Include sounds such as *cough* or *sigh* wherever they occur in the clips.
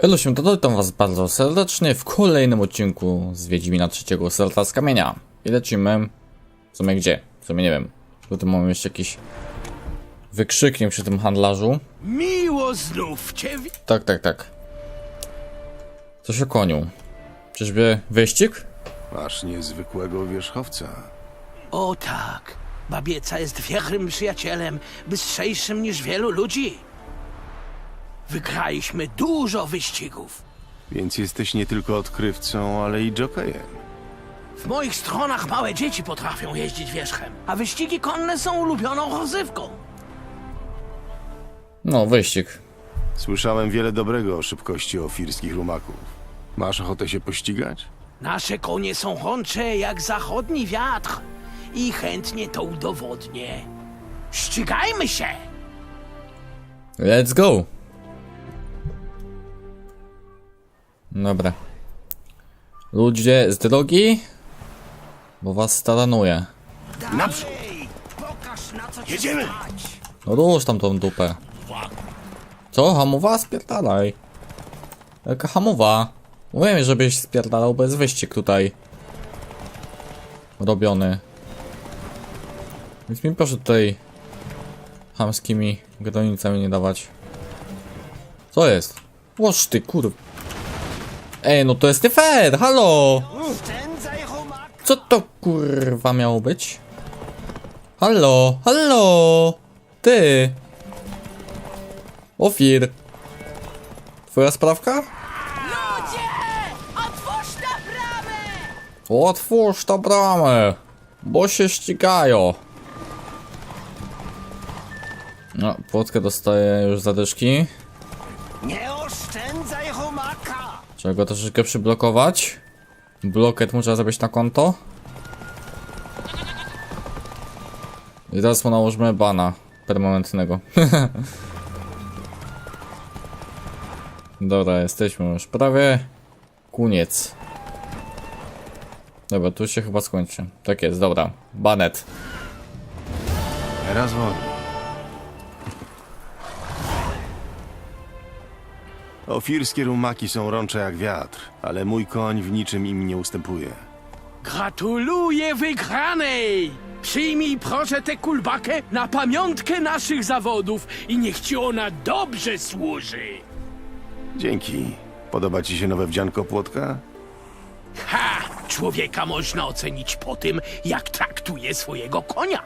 Elo się to witam was bardzo serdecznie w kolejnym odcinku z Wiedźmina trzeciego Serca z Kamienia. I lecimy... W sumie gdzie? W sumie nie wiem. Tutaj mamy jeszcze jakiś wykrzyknik przy tym handlarzu. Miło znów cię Tak, tak, tak. Coś o koniu. Czyżby wyścig? Masz niezwykłego wierzchowca. O tak, babieca jest wiernym przyjacielem, bystrzejszym niż wielu ludzi. Wygraliśmy dużo wyścigów. Więc jesteś nie tylko odkrywcą, ale i jokejem. W moich stronach małe dzieci potrafią jeździć wierzchem, a wyścigi konne są ulubioną rozrywką. No, wyścig. Słyszałem wiele dobrego o szybkości ofirskich rumaków. Masz ochotę się pościgać? Nasze konie są chącze jak zachodni wiatr i chętnie to udowodnię. Ścigajmy się! Let's go! Dobra. Ludzie z drogi, bo was staranuje. Naprzód! Jedziemy! No rusz tam tą dupę. Co? Hamowa? Spierdalaj. Jaka hamowa? Mówiłem, żebyś spierdalał bez wyścig tutaj. Robiony. Więc mi proszę tutaj chamskimi granicami nie dawać. Co jest? Łoż ty kur... Ej, no to jest nie fair, halo! Co to kurwa miało być? Halo, halo! Ty! Ofir! Twoja sprawka? Ludzie! Otwórz na bramę! Otwórz tę bramę! Bo się ścigają! No, płotkę dostaję już zadyszki. Trzeba go troszeczkę przyblokować. Bloket muszę zrobić na konto. I teraz mu nałożymy bana permanentnego. *laughs* Dobra, jesteśmy już prawie. Koniec. Dobra, tu się chyba skończy. Tak jest, dobra. Banet. Teraz wody. Ofirskie rumaki są rącze jak wiatr, ale mój koń w niczym im nie ustępuje. Gratuluję wygranej! Przyjmij proszę tę kulbakę na pamiątkę naszych zawodów i niech ci ona dobrze służy! Dzięki. Podoba ci się nowe wdzianko płotka? Ha! Człowieka można ocenić po tym, jak traktuje swojego konia.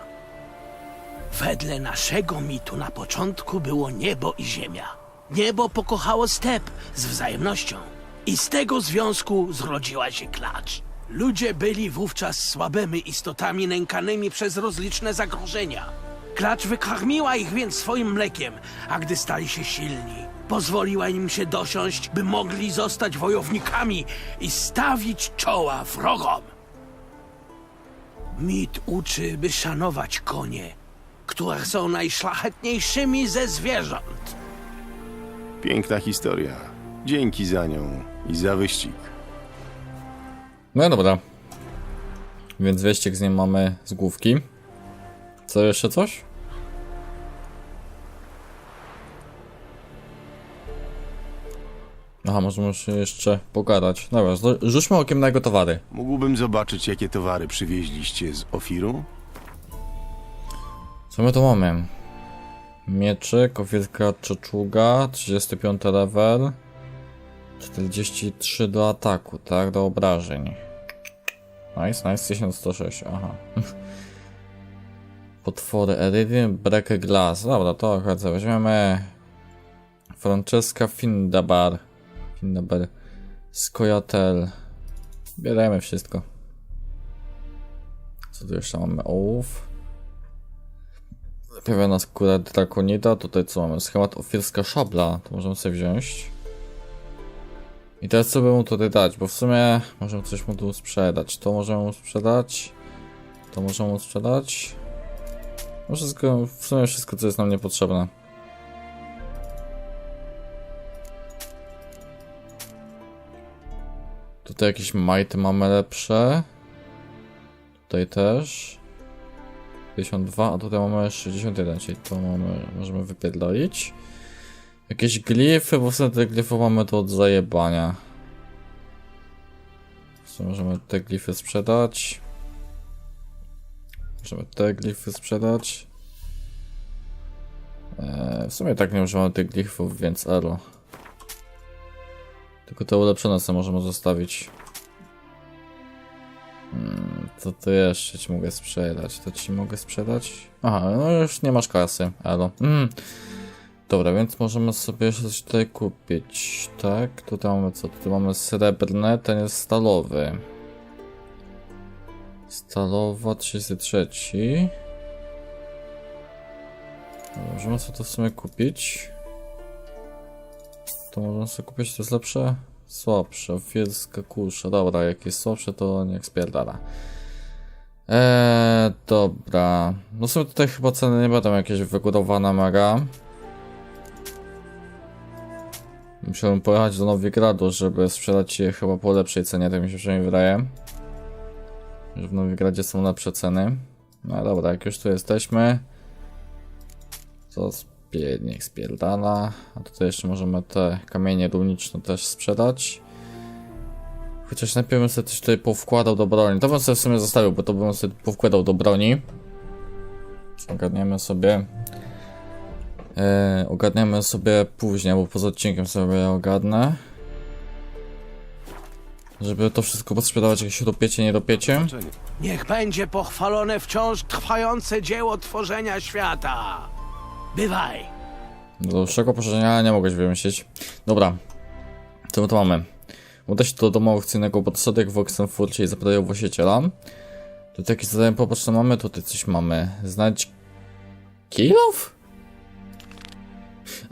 Wedle naszego mitu na początku było niebo i ziemia. Niebo pokochało step z wzajemnością. I z tego związku zrodziła się klacz. Ludzie byli wówczas słabymi istotami nękanymi przez rozliczne zagrożenia. Klacz wykarmiła ich więc swoim mlekiem, a gdy stali się silni, pozwoliła im się dosiąść, by mogli zostać wojownikami i stawić czoła wrogom. Mit uczy, by szanować konie, które są najszlachetniejszymi ze zwierząt. Piękna historia. Dzięki za nią i za wyścig. No dobra. Więc wyścig z nim mamy z główki. Co jeszcze coś? Aha, możemy jeszcze pogadać. Dobra, rzućmy okiem na jego towary. Mógłbym zobaczyć, jakie towary przywieźliście z Ofiru? Co my tu mamy? Mieczyk, ofierka czeczuga, 35 level. 43 do ataku, tak? Do obrażeń. Nice, nice, 1106, aha. *laughs* Potwory Eridium, Break Glass. Dobra, to akurat weźmiemy. Francesca Findabar. Findabar. Skojatel. Bieremy wszystko. Co tu jeszcze mamy? Ołów. Zapiawiona skóra drakonida. Tutaj co mamy? Schemat ofierska szabla. To możemy sobie wziąć. I teraz co by mu tutaj dać? Bo w sumie możemy coś mu tu sprzedać. To możemy mu sprzedać. To możemy mu sprzedać. Wszystko, w sumie wszystko co jest nam niepotrzebne. Tutaj jakieś majty mamy lepsze. Tutaj też. 52, a tutaj mamy 61, czyli to mamy, możemy wypierdolić. Jakieś glify, bo wtedy te glify mamy to od zajebania. Co możemy te glify sprzedać? Możemy te glify sprzedać. Eee, w sumie tak nie używamy tych glifów, więc elo. Tylko te ulepszone sobie możemy zostawić. Hmm, to to jeszcze ci mogę sprzedać. To ci mogę sprzedać? Aha, no już nie masz kasy, elo. Mm. Dobra, więc możemy sobie jeszcze coś tutaj kupić. Tak, tutaj mamy co? Tutaj mamy srebrne, ten jest stalowy. Stalowa 33. Dobra, Możemy sobie to w sumie kupić. To możemy sobie kupić, to jest lepsze? Słabsze, wielska kusza. Dobra, jak jest słabsze, to niech spierdala. Eee, dobra. No są tutaj chyba ceny nie będą jakieś wygórowane mega. Musiałem pojechać do Nowigradu, żeby sprzedać je chyba po lepszej cenie, tak mi się przynajmniej wydaje. Że w Nowigradzie są lepsze ceny. No dobra, jak już tu jesteśmy. To niech spierdala. A tutaj jeszcze możemy te kamienie runiczne też sprzedać. Chociaż najpierw bym sobie coś tutaj powkładał do broni. To bym sobie w sumie zostawił, bo to bym sobie powkładał do broni. Ogarniemy sobie. E, ogarniemy sobie później, bo poza odcinkiem sobie ogarnę. Żeby to wszystko posprzedawać, jak się dopiecie, nie dopiecie. Niech będzie pochwalone wciąż trwające dzieło tworzenia świata. Bywaj. Do dłuższego poszerzenia nie mogłeś wymyślić. Dobra. Co my tu mamy? Uda się do domu aukcyjnego podsadek w Oxenfurcie i zapytają właściciela. Tutaj jakieś zadanie poboczne mamy, tutaj coś mamy. Znać... Kijów?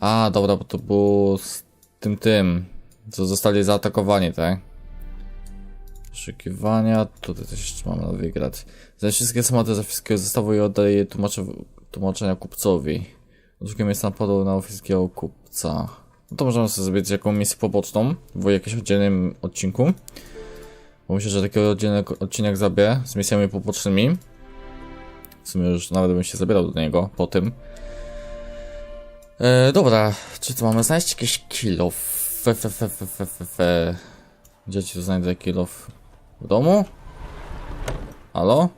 A, dobra, bo to było z tym tym, co zostali zaatakowani, tak? Poszukiwania, tutaj coś jeszcze mamy na wygrać. Znać wszystkie schematy za wszystkiego zestawu i oddaję je tłumacze, tłumaczenia kupcowi. Drugie miejsce napadu na oficjalnego kupca. No to możemy sobie zrobić jaką misję poboczną w jakimś oddzielnym odcinku. Bo myślę, że taki oddzielny odcinek zrobię z misjami pobocznymi. W sumie już nawet bym się zabierał do niego po tym. E, dobra, czy tu mamy znaleźć jakiś kill off? Fe, fe, fe, fe, fe. Gdzie ci tu znajdę kill off? W domu? Halo?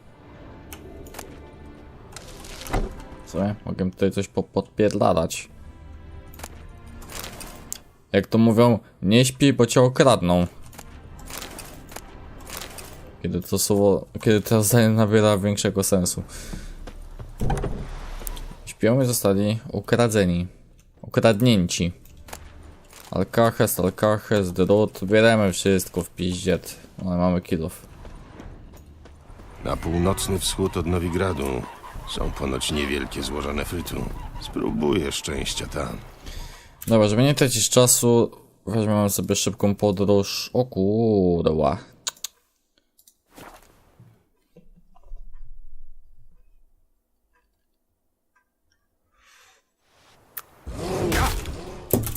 Co? Mogę tutaj coś po podpierdalać. Jak to mówią, nie śpi, bo cię okradną. Kiedy to słowo, kiedy to zdanie nabiera większego sensu. Śpią i zostali ukradzeni. Ukradnięci. Alkaches, alkaches, drut, bieremy wszystko w piździet. No, mamy kilów. Na północny wschód od Nowigradu są ponoć niewielkie złoża nefrytu. Spróbuję szczęścia tam. Dobra, żeby nie tracić czasu, weźmiemy sobie szybką podróż. O kurwa.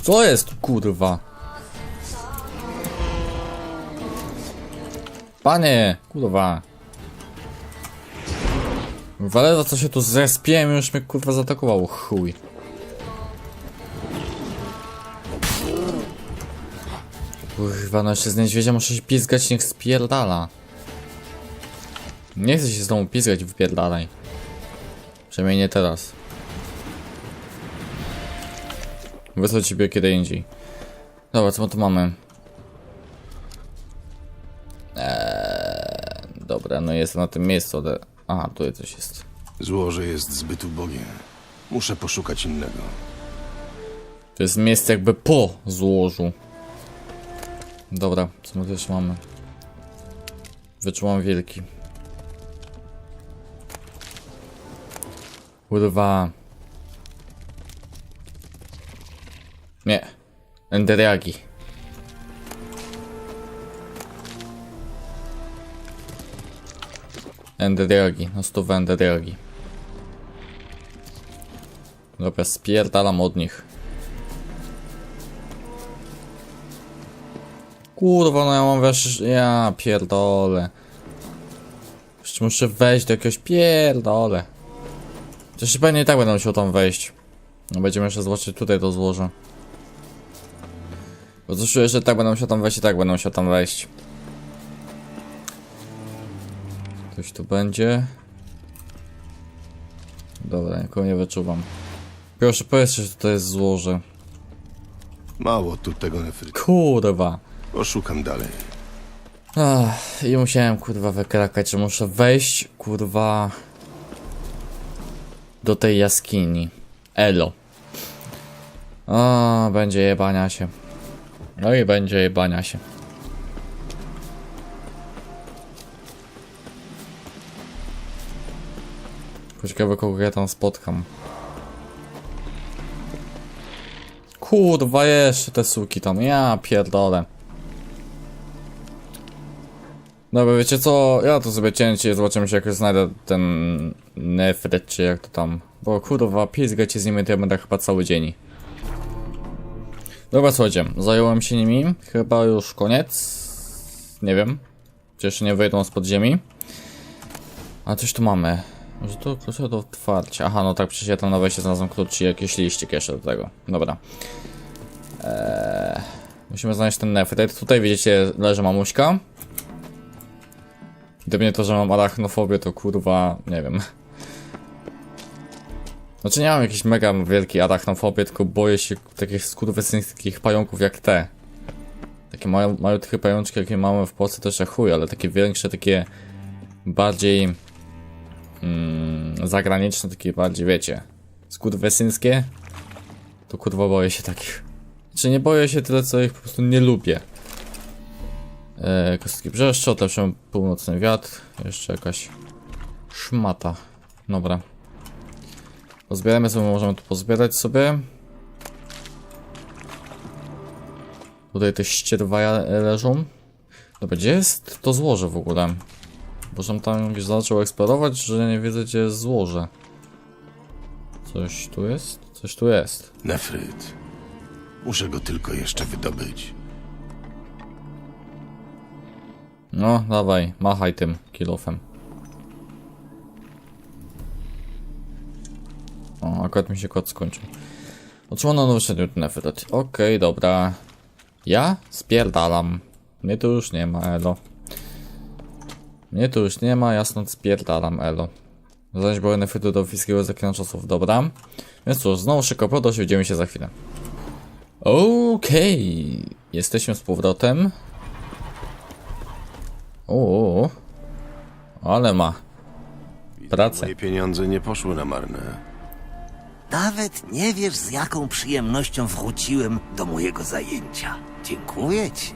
Co jest, kurwa? Panie, kurwa. Walera, co się tu zespiłem, już mnie kurwa zaatakował, chuj. Kurwa, no jeszcze z niedźwiedzia muszę się pizgać, niech spierdala. Nie chcę się z tobą pizgać, wypierdalaj. Przynajmniej nie teraz. Wysłać ciebie kiedy indziej. Dobra, co my tu mamy? Eee, dobra, no jest na tym miejscu, ale... Aha, tutaj coś jest. Złoże jest zbyt ubogie. Muszę poszukać innego. To jest miejsce jakby po złożu. Dobra, co my jeszcze mamy? Wyczułam wielki. Kurwa. Nie. Enderiagi. Enderiagi. No stówę Enderiagi. Dobra, spierdalam od nich. Kurwa, no ja mam wiesz, ja pierdolę. Jeszcze muszę wejść do jakiegoś pierdolę. Przecież pewnie i tak będę musiał tam wejść. No będziemy jeszcze zobaczyć tutaj to złoże. Bo czuję, że tak będę musiał tam wejść i tak będę musiał tam wejść. Ktoś tu będzie. Dobra, nikogo nie wyczuwam. Proszę, powiedzcie, że to jest złoże. Mało tu tego nefrytu. Kurwa. Poszukam dalej. Ach, I musiałem kurwa wykrakać, że muszę wejść kurwa do tej jaskini. Elo. O, będzie jebania się. No i będzie jebania się. Ciekawe kogo ja tam spotkam. Kurwa jeszcze te suki tam, ja pierdolę. Dobra, wiecie co? Ja to sobie cięcie zobaczymy się jak już znajdę ten nefret, czy jak to tam. Bo kurwa, pizgać z nimi to ja będę chyba cały dzień. Dobra, słuchajcie, zająłem się nimi. Chyba już koniec. Nie wiem. Czy jeszcze nie wyjdą z podziemi. A coś tu mamy. Może to klucze do otwarcia. Aha, no tak, przecież ja tam na wejście znalazłem klucz i jakiś liścik jeszcze do tego. Dobra. Eee, musimy znaleźć ten nefret. Tutaj widzicie, leży mamuśka. Gdyby nie to, że mam arachnofobię, to kurwa, nie wiem. Znaczy nie mam jakiejś mega wielkiej arachnofobii, tylko boję się takich skurwysyńskich pająków jak te. Takie małe, malutkie pajączki, jakie mamy w Polsce też jak chuj, ale takie większe, takie bardziej mm, zagraniczne, takie bardziej, wiecie, skurwysyńskie. To kurwa boję się takich. Czy nie boję się tyle, co ich po prostu nie lubię. E, kostki brzeszczą, też mam północny wiatr, jeszcze jakaś szmata. Dobra. Pozbieramy sobie, możemy tu pozbierać sobie. Tutaj te ścierwaja leżą. Dobra, gdzie jest to złoże w ogóle? Bo żem tam już zaczął eksplorować, że nie widzę gdzie jest złoże. Coś tu jest? Coś tu jest. Nefryt. Muszę go tylko jeszcze wydobyć. No, dawaj, machaj tym kilofem. O, akurat mi się kod skończył. Otrzymano nowy przedmiot Nefret. Okej, dobra. Ja spierdalam. Mnie tu już nie ma, elo. Mnie tu już nie ma, jasno spierdalam, elo. Zaś były Nefrytu do fiskiego zaklina czasów, dobra. Więc cóż, znowu szybko prodos, widzimy się za chwilę. Okej, jesteśmy z powrotem. O, ale ma. Pracę. Moje pieniądze nie poszły na marne. Nawet nie wiesz, z jaką przyjemnością wróciłem do mojego zajęcia. Dziękuję ci.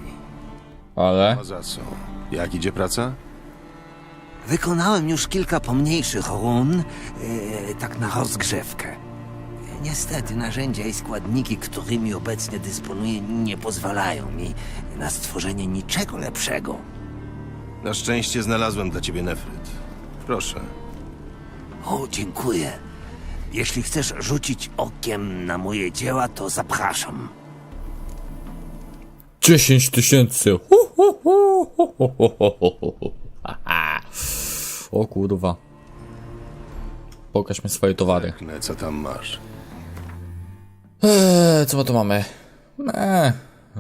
Ale. A za co? Jak idzie praca? Wykonałem już kilka pomniejszych run, e, tak na rozgrzewkę. Niestety narzędzia i składniki, którymi obecnie dysponuję, nie pozwalają mi na stworzenie niczego lepszego. Na szczęście znalazłem dla ciebie nefryt. Proszę. O, dziękuję. Jeśli chcesz rzucić okiem na moje dzieła, to zapraszam. 10 tysięcy. Hu, hu, hu, hu, hu, hu, hu, hu, hu. *laughs* O kurwa. Pokaż mi swoje towary. Kne, co tam masz? Eee, co my tu mamy? Eee,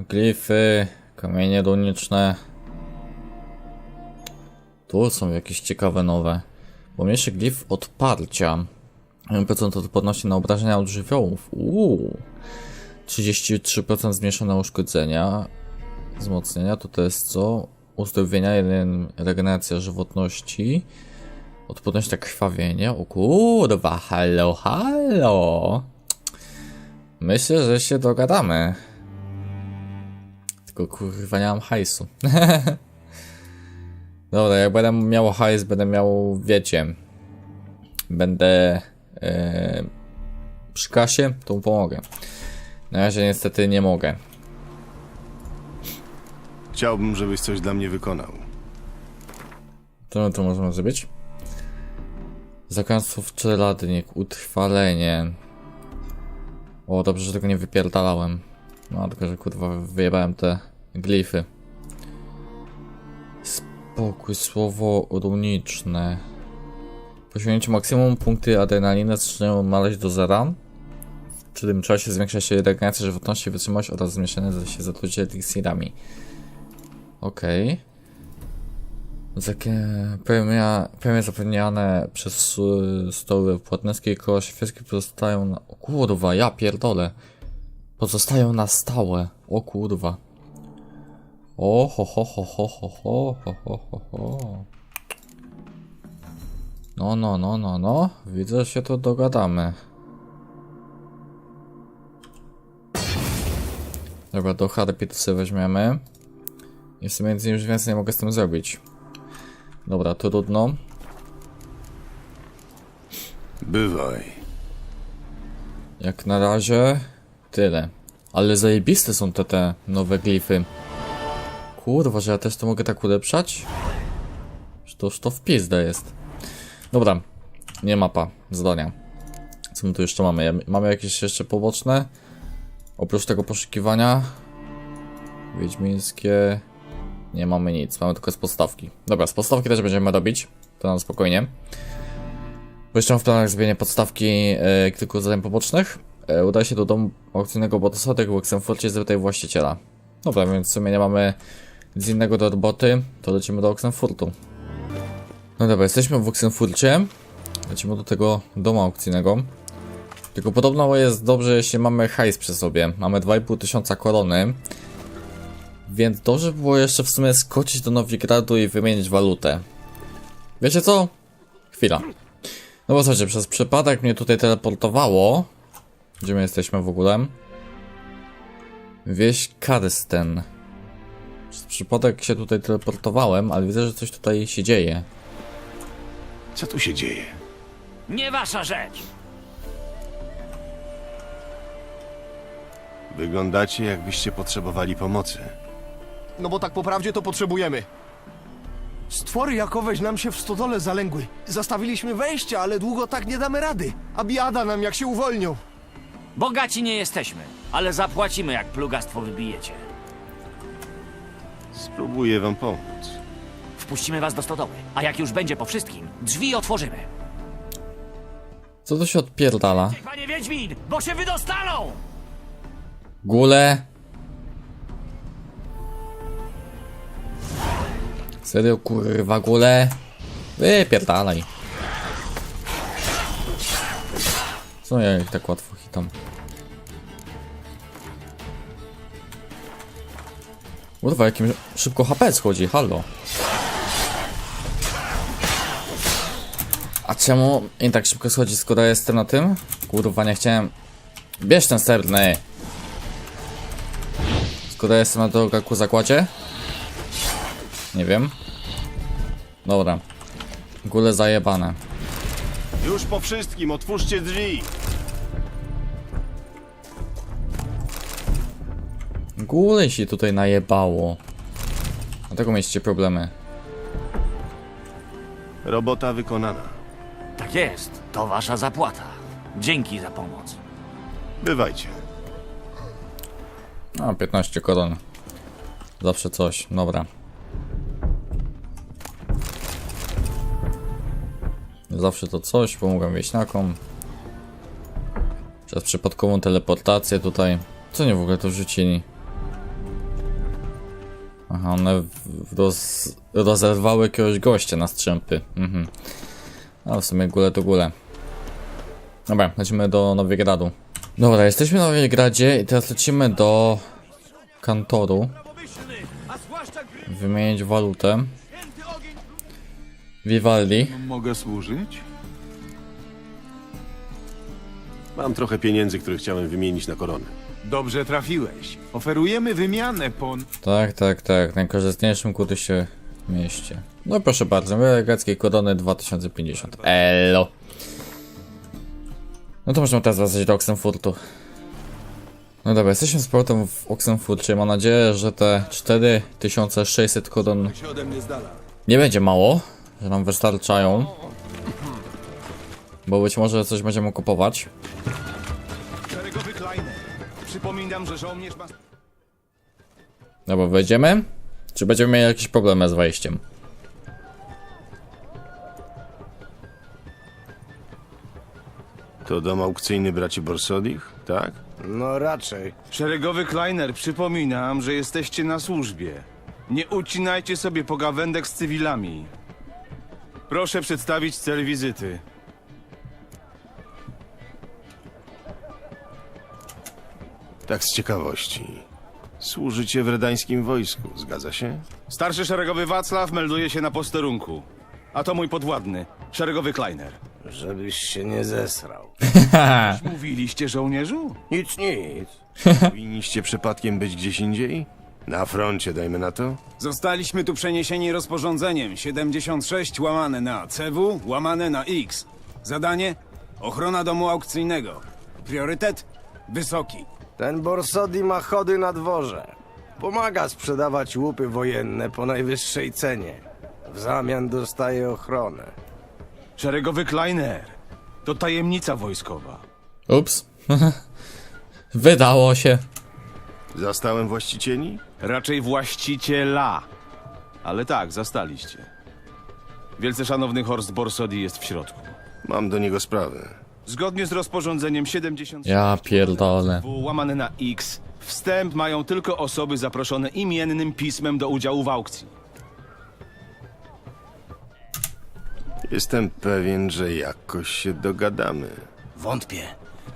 glify, kamienie runiczne. Tu są jakieś ciekawe nowe. Pomniejszy glif odparcia. 1% odporności na obrażenia od żywiołów. Uuu. 33% zmniejszone uszkodzenia. Wzmocnienia to to jest co? Uzdrowienia, jeden regeneracja żywotności. Odporność na krwawienie. O kurwa, halo, halo. Myślę, że się dogadamy. Tylko kurwa nie mam hajsu. *laughs* Dobra, jak będę miał hajs, będę miał, wiecie, będę e, przy kasie, to mu pomogę. Na razie niestety nie mogę. Chciałbym, żebyś coś dla mnie wykonał. My tu możemy zrobić? Zakłamstwo w czeladnik, utrwalenie. O, dobrze, że tego nie wypierdalałem. No, tylko, że kurwa wyjebałem te glify. Spokój, słowo runiczne. Po maksimum punkty adrenaliny zaczynają maleć do zera. W tym czasie zwiększa się regeneracja żywotności, wytrzymałość oraz zmieszane się zatrucie eliksirami. Okej. Takie premia, premie zapewniane przez stoły płatneskie i koło świeckie pozostają na... O kurwa, ja pierdolę. Pozostają na stałe. O kurwa. O ho ho ho ho ho ho ho ho ho. No, no, no, no, no. Widzę, że się tu dogadamy. Dobra, do sobie weźmiemy. Sumie nic już więcej nie mogę z tym zrobić. Dobra, trudno. Bywaj. Jak na razie tyle. Ale zajebiste są te te nowe glify. Kurwa, że ja też to mogę tak ulepszać? Że to już to w pizdę jest. Dobra, nie mapa, zadania. Co my tu jeszcze mamy? Mamy jakieś jeszcze poboczne? Oprócz tego poszukiwania? Wiedźmińskie... Nie mamy nic, mamy tylko z podstawki. Dobra, z podstawki też będziemy robić. To na spokojnie. Bo jeszcze w planach zrobienie podstawki e, kilku zadań pobocznych. E, uda się do domu aukcyjnego botosatek w Oxenfurcie z tej właściciela. Dobra, więc w sumie nie mamy nic innego do roboty, to lecimy do Oxenfurtu. No dobra, jesteśmy w Oxenfurcie. Lecimy do tego domu aukcyjnego. Tylko podobno jest dobrze, jeśli mamy hajs przy sobie. Mamy 2,5 tysiąca korony. Więc dobrze by było jeszcze w sumie skoczyć do Nowigradu i wymienić walutę. Wiecie co? Chwila. No bo słuchajcie, przez przypadek mnie tutaj teleportowało. Gdzie my jesteśmy w ogóle? Wieś Karsten. Przez przypadek się tutaj teleportowałem, ale widzę, że coś tutaj się dzieje. Co tu się dzieje? Nie wasza rzecz! Wyglądacie, jakbyście potrzebowali pomocy. No bo tak po prawdzie to potrzebujemy. Stwory jakoweś nam się w stodole zalęgły. Zastawiliśmy wejście, ale długo tak nie damy rady. A biada nam jak się uwolnią. Bogaci nie jesteśmy, ale zapłacimy jak plugastwo wybijecie. Spróbuję wam pomóc. Wpuścimy was do stodoły, a jak już będzie po wszystkim, drzwi otworzymy. Co to się odpierdala? Panie Wiedźmin, bo się wydostaną! Gule? Serio kurwa gule? Wypierdalaj. Co ja ich tak łatwo hitam? Kurwa, jakim szybko HP schodzi, halo. A czemu im tak szybko schodzi, skoro jestem na tym? Kurwa, nie chciałem... Bierz ten serny! Skoro jestem na drogaku zakładzie? Nie wiem. Dobra. Gule zajebane. Już po wszystkim, otwórzcie drzwi! Gule się tutaj najebało. Dlatego mieliście problemy. Robota wykonana. Tak jest, to wasza zapłata. Dzięki za pomoc. Bywajcie. A, 15 koron. Zawsze coś, dobra. Zawsze to coś, pomogłem wieśniakom. Przez przypadkową teleportację tutaj. Co nie w ogóle to wrzucili? Aha, one roz, rozerwały jakiegoś gościa na strzępy. Mhm. A w sumie gule to gule. Dobra, lecimy do Nowigradu. Dobra, jesteśmy w Nowigradzie i teraz lecimy do kantoru. Wymienić walutę. Vivaldi. Mogę służyć? Mam trochę pieniędzy, które chciałem wymienić na koronę. Dobrze trafiłeś. Oferujemy wymianę po... Tak, tak, tak. Najkorzystniejszym kuty się mieście. No proszę bardzo, greckiej korony 2050. Elo. No to możemy teraz wracać do Oxenfurtu. No dobra, jesteśmy z powrotem w Oxenfurcie. Mam nadzieję, że te 4600 koron nie będzie mało, że nam wystarczają. Bo być może coś będziemy kupować. Szeregowy Kleiner. Przypominam, że żołnierz ma... Dobra, wejdziemy? Czy będziemy mieli jakieś problemy z wejściem? To dom aukcyjny braci Borsodich, tak? No raczej. Szeregowy Kleiner, przypominam, że jesteście na służbie. Nie ucinajcie sobie pogawędek z cywilami. Proszę przedstawić cel wizyty. Tak z ciekawości. Służycie w redańskim wojsku, zgadza się? Starszy szeregowy Wacław melduje się na posterunku. A to mój podwładny, szeregowy Kleiner. Żebyś się nie zesrał. *laughs* Mówiliście żołnierzu? Nic, nic. *laughs* Powinniście przypadkiem być gdzieś indziej? Na froncie, dajmy na to? Zostaliśmy tu przeniesieni rozporządzeniem 76 łamane na CW łamane na X. Zadanie? Ochrona domu aukcyjnego. Priorytet? Wysoki. Ten Borsodi ma chody na dworze. Pomaga sprzedawać łupy wojenne po najwyższej cenie. W zamian dostaje ochronę. Szeregowy Kleiner. To tajemnica wojskowa. Ups. *laughs* Wydało się. Zastałem właścicieli? Raczej właściciela. Ale tak, zastaliście. Wielce szanowny Horst Borsodi jest w środku. Mam do niego sprawę. Zgodnie z rozporządzeniem 76 Ja pierdolę. Łamane na X wstęp mają tylko osoby zaproszone imiennym pismem do udziału w aukcji. Jestem pewien, że jakoś się dogadamy. Wątpię.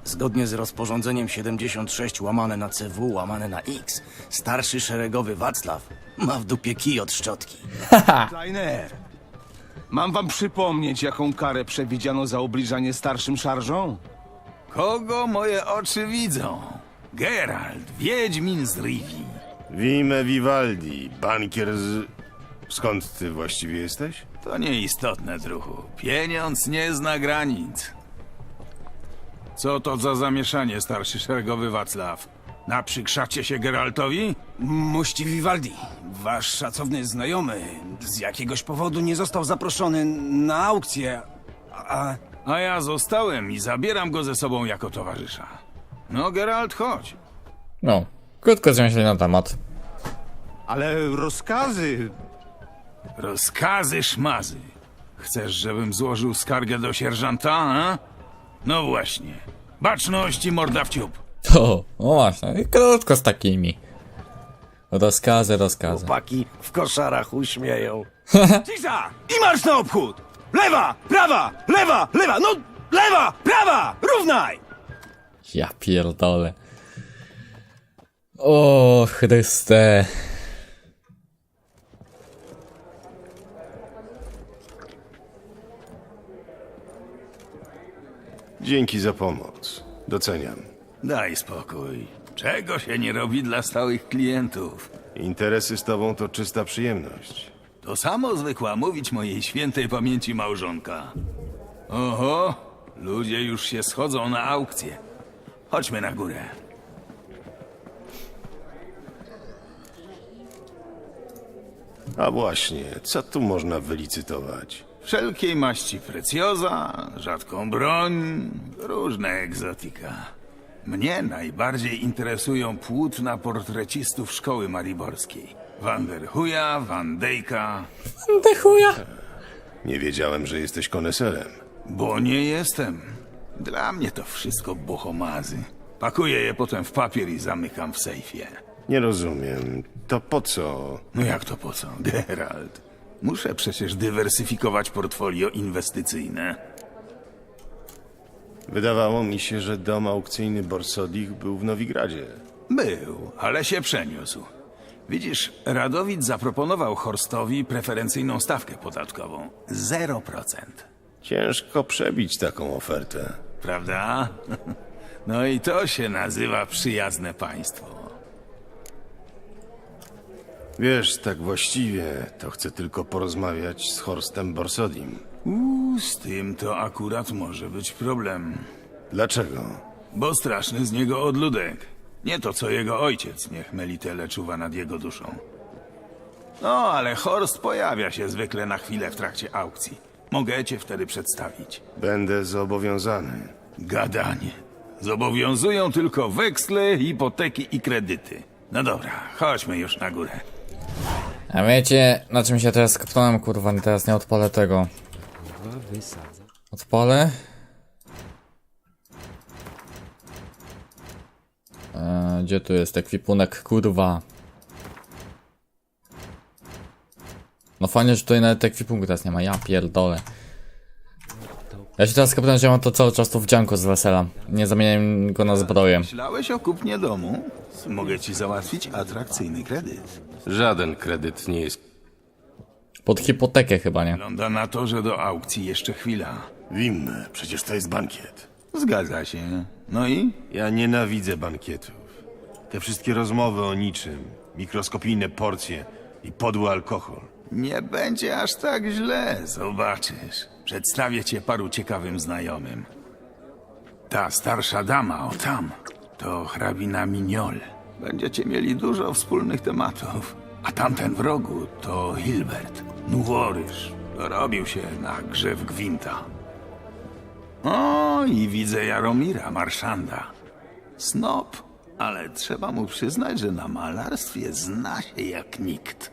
Zgodnie z rozporządzeniem 76 łamane na CW łamane na X, starszy szeregowy Wacław ma w dupie kij od szczotki. Kleiner, mam wam przypomnieć, jaką karę przewidziano za obliżanie starszym szarżą? Kogo moje oczy widzą? Geralt, Wiedźmin z Rivi. Wime Vivaldi, bankier z... Skąd ty właściwie jesteś? To nieistotne, druhu. Pieniądz nie zna granic. Co to za zamieszanie, starszy szeregowy Wacław? Naprzykrzacie się Geraltowi? Mości Vivaldi, wasz szacowny znajomy z jakiegoś powodu nie został zaproszony na aukcję, a... A ja zostałem i zabieram go ze sobą jako towarzysza. No, Geralt, chodź. No, krótko zwięźli na temat. Ale rozkazy... Rozkazy szmazy. Chcesz, żebym złożył skargę do sierżanta, a? No właśnie. Baczność i morda w ciup. *laughs* To, no właśnie, i krótko z takimi. Rozkazy, rozkazy. Chłopaki w koszarach uśmieją. *laughs* Cisza! I marsz na obchód! Lewa, prawa, lewa, lewa, no lewa, prawa, równaj! Ja pierdolę. O Chryste. Dzięki za pomoc. Doceniam. Daj spokój. Czego się nie robi dla stałych klientów? Interesy z tobą to czysta przyjemność. To samo zwykła mówić mojej świętej pamięci małżonka. Oho, ludzie już się schodzą na aukcję. Chodźmy na górę. A właśnie, co tu można wylicytować? Wszelkiej maści precjoza, rzadką broń, różne egzotika. Mnie najbardziej interesują płótna portrecistów szkoły mariborskiej. Van der Huya, Van Dyka, De chuja. Nie wiedziałem, że jesteś koneserem. bo nie jestem. Dla mnie to wszystko bohomazy. Pakuję je potem w papier i zamykam w sejfie. Nie rozumiem. To po co? No jak to po co, Geralt? Muszę przecież dywersyfikować portfolio inwestycyjne. Wydawało mi się, że dom aukcyjny Borsodich był w Nowigradzie. Był, ale się przeniósł. Widzisz, Radowid zaproponował Horstowi preferencyjną stawkę podatkową 0%. Ciężko przebić taką ofertę. Prawda? *laughs* No i to się nazywa przyjazne państwo. Wiesz, tak właściwie to chcę tylko porozmawiać z Horstem Borsodim. Uuu, z tym to akurat może być problem. Dlaczego? Bo straszny z niego odludek. Nie to co jego ojciec, niech Melitele czuwa nad jego duszą. No, ale Horst pojawia się zwykle na chwilę w trakcie aukcji. Mogę cię wtedy przedstawić. Będę zobowiązany. Gadanie. Zobowiązują tylko weksle, hipoteki i kredyty. No dobra, chodźmy już na górę. A wiecie, na czym się teraz skapnąłem, kurwa, nie teraz nie odpalę tego. Odpalę. E, gdzie tu jest ekwipunek, kurwa? No fajnie, że tutaj nawet ekwipunku teraz nie ma, ja pierdolę. Ja się teraz kapitanie, że mam to cały czas tu wdzianko z wesela. Nie zamieniam go na zbroję. Myślałeś o kupnie domu? Mogę ci załatwić atrakcyjny kredyt. Żaden kredyt nie jest... Pod hipotekę chyba, nie? Wygląda na to, że do aukcji jeszcze chwila. Wim, przecież to jest bankiet. Zgadza się. No i? Ja nienawidzę bankietów. Te wszystkie rozmowy o niczym, mikroskopijne porcje i podły alkohol. Nie będzie aż tak źle, zobaczysz. Przedstawię cię paru ciekawym znajomym. Ta starsza dama, o tam, to hrabina Mignol. Będziecie mieli dużo wspólnych tematów. A tamten w rogu to Hilbert, Nuworyż. Robił się na grze w gwinta. O, i widzę Jaromira, marszanda. Snop, ale trzeba mu przyznać, że na malarstwie zna się jak nikt.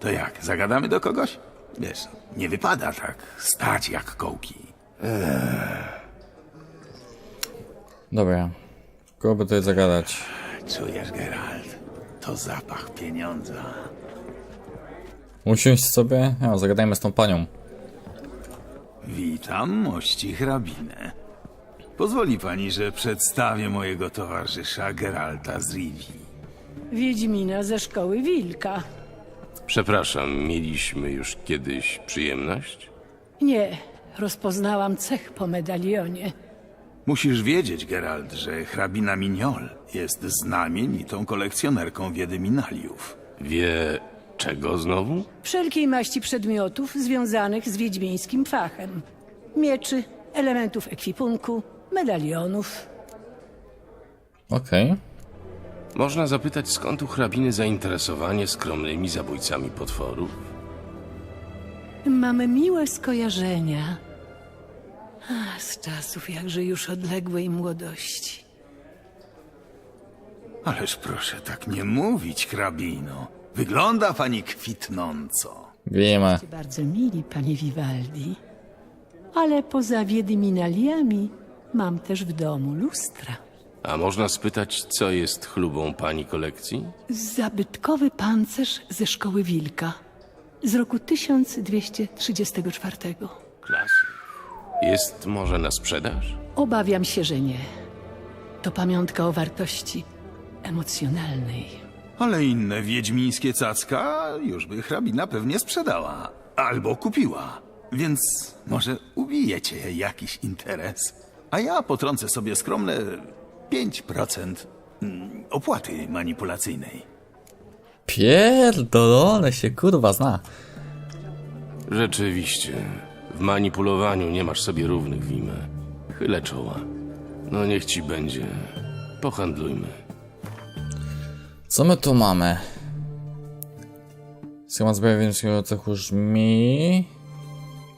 To jak, zagadamy do kogoś? Wiesz, nie wypada tak stać jak kołki. Dobra. Kogo by tutaj zagadać? Czujesz, Geralt? To zapach pieniądza. Usiąść sobie? No, zagadajmy z tą panią. Witam, mości hrabinę. Pozwoli pani, że przedstawię mojego towarzysza Geralta z Rivii. Wiedźmina ze szkoły Wilka. Przepraszam, mieliśmy już kiedyś przyjemność? Nie, rozpoznałam cech po medalionie. Musisz wiedzieć, Geralt, że hrabina Mignol jest znamienitą kolekcjonerką wiedyminaliów. Wie czego znowu? Wszelkiej maści przedmiotów związanych z wiedźmińskim fachem. Mieczy, elementów ekwipunku, medalionów. Okej. Można zapytać, skąd u hrabiny zainteresowanie skromnymi zabójcami potworów? Mamy miłe skojarzenia. A, z czasów jakże już odległej młodości. Ależ proszę tak nie mówić, hrabino. Wygląda pani kwitnąco. Wiemy. Bardzo mili, panie Vivaldi. Ale poza wiedyminaliami mam też w domu lustra. A można spytać, co jest chlubą pani kolekcji? Zabytkowy pancerz ze szkoły Wilka z roku 1234. Klasyk. Jest może na sprzedaż? Obawiam się, że nie. To pamiątka o wartości emocjonalnej. Ale inne wiedźmińskie cacka już by hrabina pewnie sprzedała. Albo kupiła. Więc może ubijecie jakiś interes. A ja potrącę sobie skromne 5% mm, opłaty manipulacyjnej. Pierdolone się kurwa zna. Rzeczywiście. W manipulowaniu nie masz sobie równych, Wimę. Chylę czoła. No niech ci będzie. Pohandlujmy. Co my tu mamy? Schemat zbawiającego cechu żmi.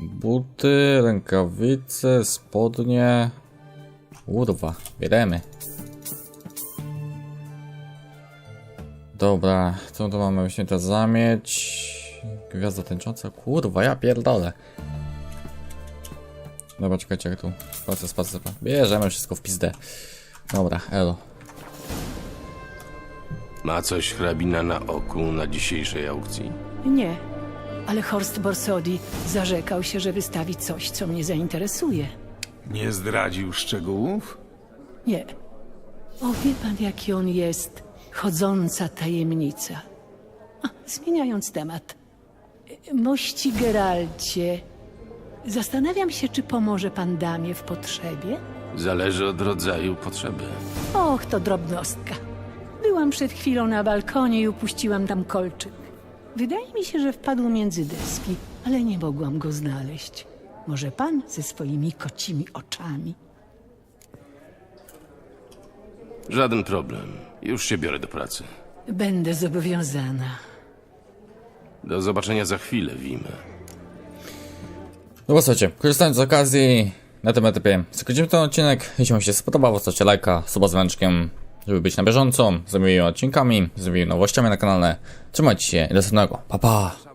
Buty, rękawice, spodnie. Kurwa, bieremy. Dobra, co tu mamy? Wyśnięta zamieć. Gwiazda tęcząca. Kurwa, ja pierdolę. Dobra, czekajcie, jak tu. Spacę, spacę, spacę. Bierzemy wszystko w pizdę. Dobra, elo. Ma coś hrabina na oku na dzisiejszej aukcji? Nie, ale Horst Borsodi zarzekał się, że wystawi coś, co mnie zainteresuje. Nie zdradził szczegółów? Nie. O, wie pan, jaki on jest. Chodząca tajemnica. A, zmieniając temat. Mości Geralcie, zastanawiam się, czy pomoże pan damie w potrzebie? Zależy od rodzaju potrzeby. Och, to drobnostka. Byłam przed chwilą na balkonie i upuściłam tam kolczyk. Wydaje mi się, że wpadł między deski, ale nie mogłam go znaleźć. Może pan ze swoimi kocimi oczami? Żaden problem. Już się biorę do pracy. Będę zobowiązana. Do zobaczenia za chwilę, Wimę. No słuchajcie, korzystając z okazji, na tym etapie zakończymy ten odcinek. Jeśli wam się spodobał, zostawcie lajka, suba z dzwoneczkiem, żeby być na bieżąco, z nowymi odcinkami, z nowymi nowościami na kanale. Trzymajcie się i do następnego. Pa, pa!